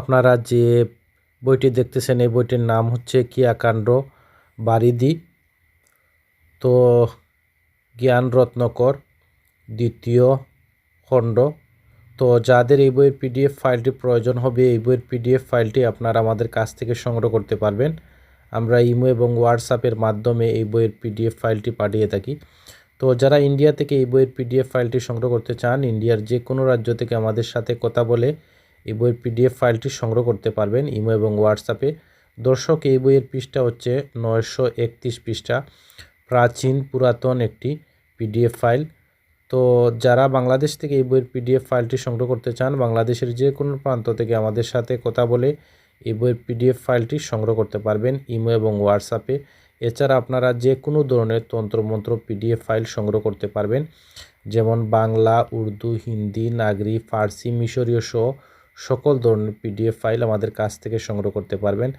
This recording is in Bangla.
আপনারা যে বইটি দেখতেছেন, এই বইটির নাম হচ্ছে কিয়াকাণ্ড বারিদি। তো জ্ঞান রত্নকর দ্বিতীয় খণ্ড। তো যাদের এই বইয়ের পিডিএফ ফাইলটি প্রয়োজন হবে, এই বইয়ের পিডিএফ ফাইলটি আপনারা আমাদের কাছ থেকে সংগ্রহ করতে পারবেন। আমরা ইমো এবং হোয়াটসঅ্যাপের মাধ্যমে এই বইয়ের পিডিএফ ফাইলটি পাঠিয়ে থাকি। তো যারা ইন্ডিয়া থেকে এই বইয়ের পিডিএফ ফাইলটি সংগ্রহ করতে চান, ইন্ডিয়ার যে কোনো রাজ্য থেকে আমাদের সাথে কথা বলে এই বইয়ের পিডিএফ ফাইলটি সংগ্রহ করতে পারবেন ইমো এবং হোয়াটসঅ্যাপে। দর্শক, এই বইয়ের পৃষ্ঠা হচ্ছে নয়শো একত্রিশ পৃষ্ঠা, প্রাচীন পুরাতন একটি পিডিএফ ফাইল। তো যারা বাংলাদেশ থেকে এই বইয়ের পিডিএফ ফাইলটি সংগ্রহ করতে চান, বাংলাদেশের যে কোনো প্রান্ত থেকে আমাদের সাথে কথা বলে এই বইয়ের পিডিএফ ফাইলটি সংগ্রহ করতে পারবেন ইমো এবং হোয়াটসঅ্যাপে। এছাড়া আপনারা যে কোনো ধরনের তন্ত্রমন্ত্র পিডিএফ ফাইল সংগ্রহ করতে পারবেন, যেমন বাংলা, উর্দু, হিন্দি, নাগরি, ফার্সি, মিশরীয় সহ সকল ধরনের পিডিএফ ফাইল আমাদের কাছ থেকে সংগ্রহ করতে পারবেন।